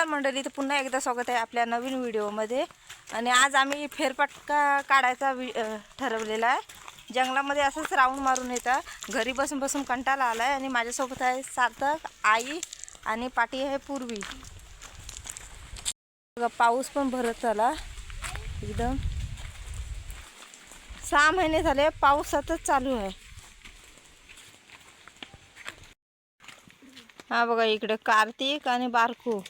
नमस्कार मंडळी तर पुन्हा एकदा स्वागत आहे आपल्या नवीन व्हिडिओमध्ये. आणि आज आम्ही फेरफटका काढायचा वि ठरवलेला आहे. जंगलामध्ये असंच राऊंड मारून येतात घरी बसून बसून कंटाळा आला आहे आणि माझ्यासोबत आहे सार्थक आई आणि पाठी आहे पूर्वी. बघा, पाऊस पण भरत आला एकदम. सहा महिने झाले पाऊस सतत चालू आहे. हा बघा इकडे कार्तिक आणि बारकू.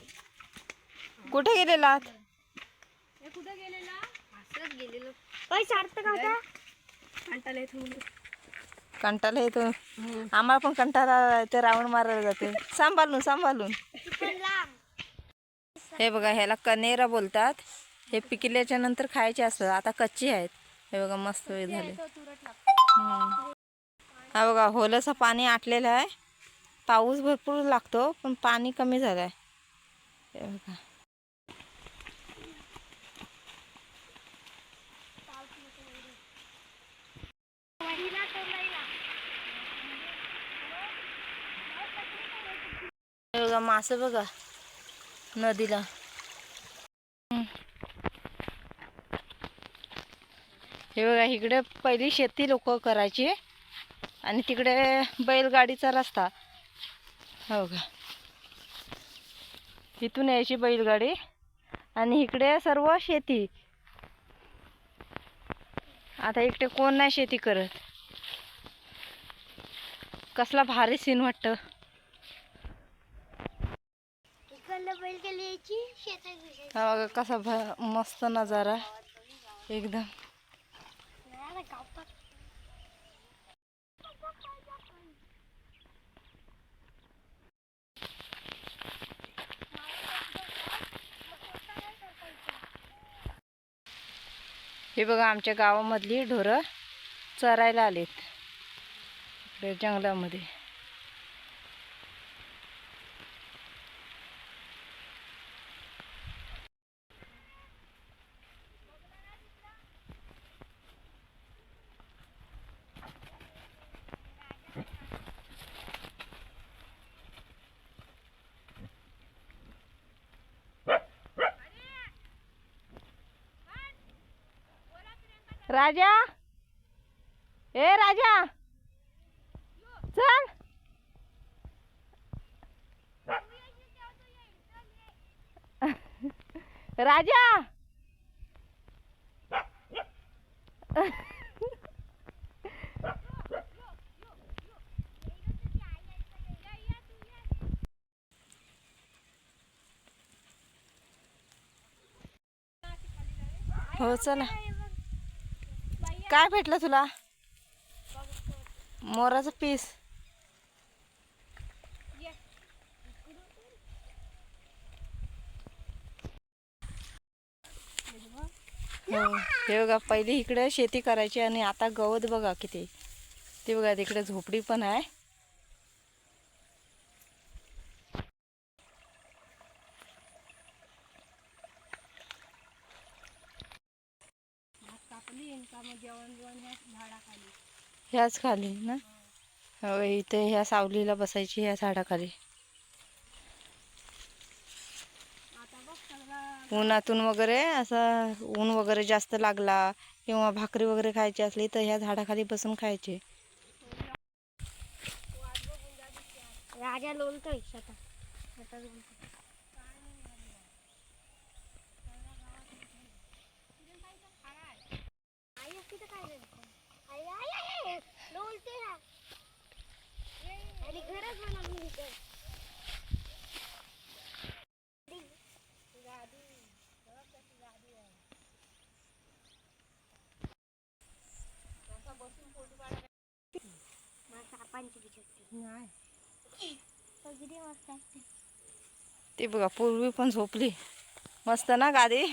कुठे गेलेला? असंच गेलेलो. काय सार्थक होता कंटाळा येतो आम्हाला पण कंटाळा ते राऊंड मारायला जाते. सांभाळून सांभाळून. हे बघा ह्याला कनेरा बोलतात. हे पिकल्याच्या नंतर खायचे असतात. आता कच्चे आहेत. हे बघा मस्त वेळ झाले. हम्म. हा बघा होलंसं पाणी आटलेलं आहे. पाऊस भरपूर लागतो पण पाणी कमी झालं आहे हे बघा. बघा मासे बघा नदीला. हे बघा इकडे पहिली शेती लोक करायची आणि तिकडे बैलगाडीचा रस्ता. हो का? इथून यायची बैलगाडी आणि इकडे सर्व शेती. आता इकडे कोण नाही शेती करत. कसला भारी सीन वाटतं. यायची शेतात हा बघा कसा भ- मस्त नजारा. एकदम. हे बघा आमच्या गावामधली ढोरं चरायला आलेत. इकडे जंगलामध्ये. राजा? ए राजा! चल! राजा! हो चला. काय भेटलं तुला? मोराचं पीस. हो, हे बघा पहिली इकडे शेती करायची आणि आता गवत बघा किती. ते बघा तिकडे झोपडी पण आहे. ह्याच खाली ना? हो इथे ह्या सावलीला बसायची ह्या झाडाखाली. उन्हातून वगैरे असं ऊन वगैरे जास्त लागला किंवा भाकरी वगैरे खायची असली तर ह्या झाडाखाली बसून खायचे. राजा लोलतोय शेतात शेतात लोलतोय. आई असती तर काय झालं? आई, आई, आई, आई, लोलते ना. आणि घरच बनवली इथं. मला सापांची भीती वाटते. तर किती मस्त असते. ते बघा पूर्वी पण झोपली. मस्त ना गादी?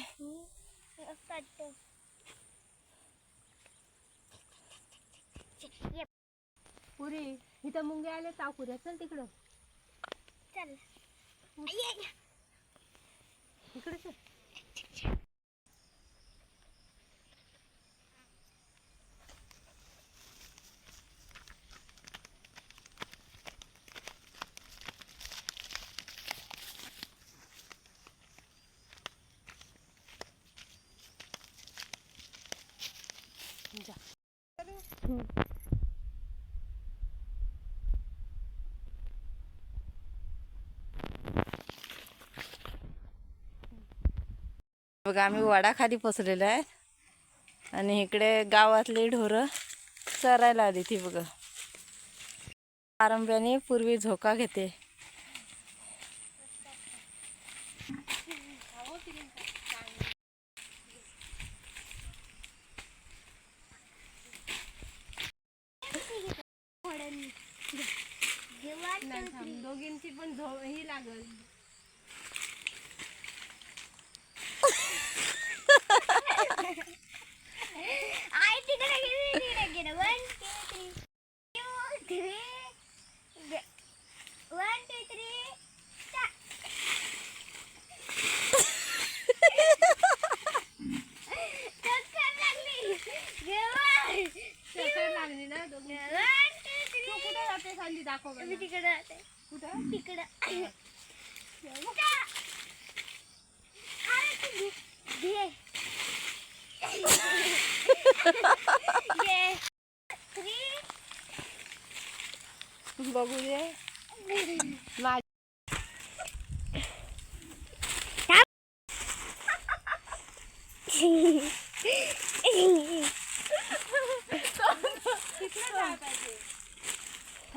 पुरी इथं मुंगे आले चाकुऱ्या चल तिकडं. चल आई, आई. तिकडे चल बघा आम्ही वडाखाली पसरलेलो आहे. आणि इकडे गावातली ढोरं चरायला आली ती बघा. आरंभ्याने पूर्वी झोका घेते. दोघींची पण झो ही लागल आई तिकडे गेली तिकडे गेलं one two three two three one two three चक्कर लागली जेवण चक्कर लागली ना दोघी थ्री कुठे जाते खाली दाखव मी मला. तिकडे जाते. कुठं? तिकडं.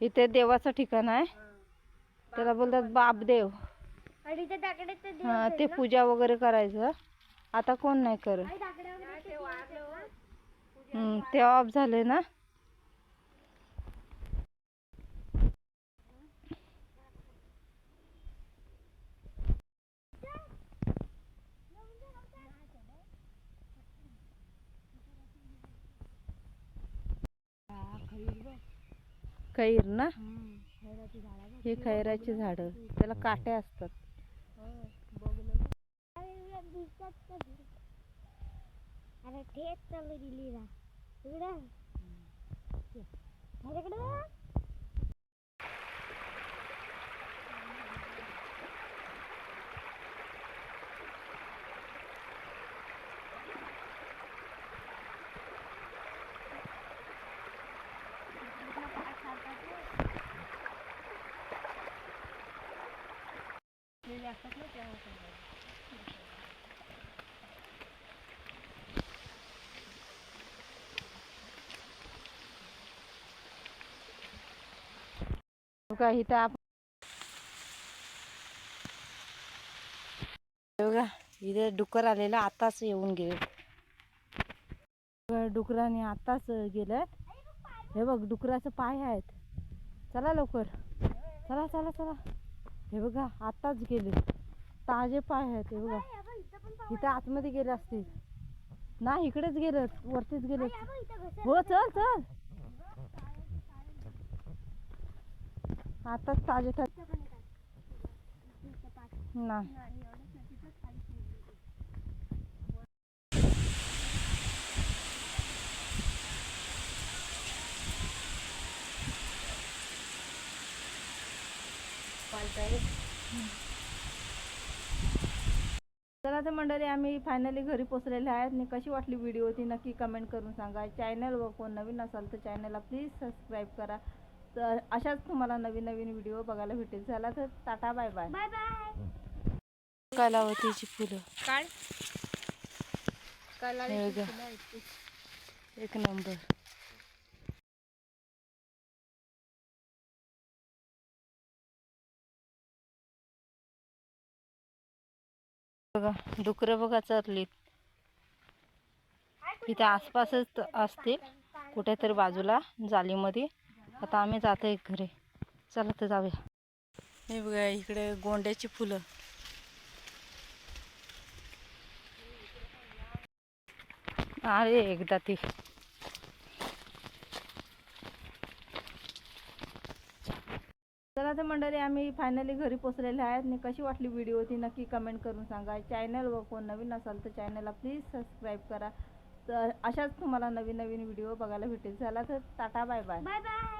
इथे देवाचं ठिकाण आहे. त्याला बोलतात बापदेव. हा ते? पूजा वगैरे करायचं. आता कोण नाही करत. ते ऑफ झाले ना. खैर ना? हे खैराची झाडं त्याला काटे असतात. अरे दिसतात कधी अरे तेच चालू दिली ना इकडं माझ्याकडे बघा इथं आप बघा इथे डुकर आलेला आताच येऊन गेले. डुकराने आताच गेलं हे बघ डुकराचं पाय आहेत. चला लवकर. चला चला चला. हे बघा आताच गेले. ताजे पाय आहेत हे बघा. इथं आतमध्ये गेले असतील. नाही इकडेच गेले वरतीच गेले. हो चल चल. आताच ताजे ताजे नाही. चला तर मंडळी आम्ही फायनली घरी पोचलेले आहेत. आणि कशी वाटली व्हिडिओ ती नक्की कमेंट करून सांगा. चॅनल व कोण नवीन असाल तर चॅनलला प्लीज सबस्क्राईब करा. तर अशाच तुम्हाला नवीन नवीन व्हिडिओ बघायला भेटेल. चला तर ta-ta bye bye bye bye कलावतीची फुलं. बघा. एक नंबर बघा डुकरं बघा चरलीत इथे आसपासच असतील कुठेतरी बाजूला जालीमध्ये. आता आम्ही जातो एक घरी. चला तर जाऊया. हे बघा इकडे गोंड्याची फुलं. अरे एकदा ती. तर मंडळी आम्ही फायनली घरी पोचलेले आहेत. आणि कशी वाटली व्हिडिओ ती नक्की कमेंट करून सांगा. चॅनलवर कोण नवीन असाल तर चॅनलला प्लीज सबस्क्राईब करा. तर अशाच तुम्हाला नवीन नवीन व्हिडिओ बघायला भेटेल. चला तर ta-ta bye bye bye bye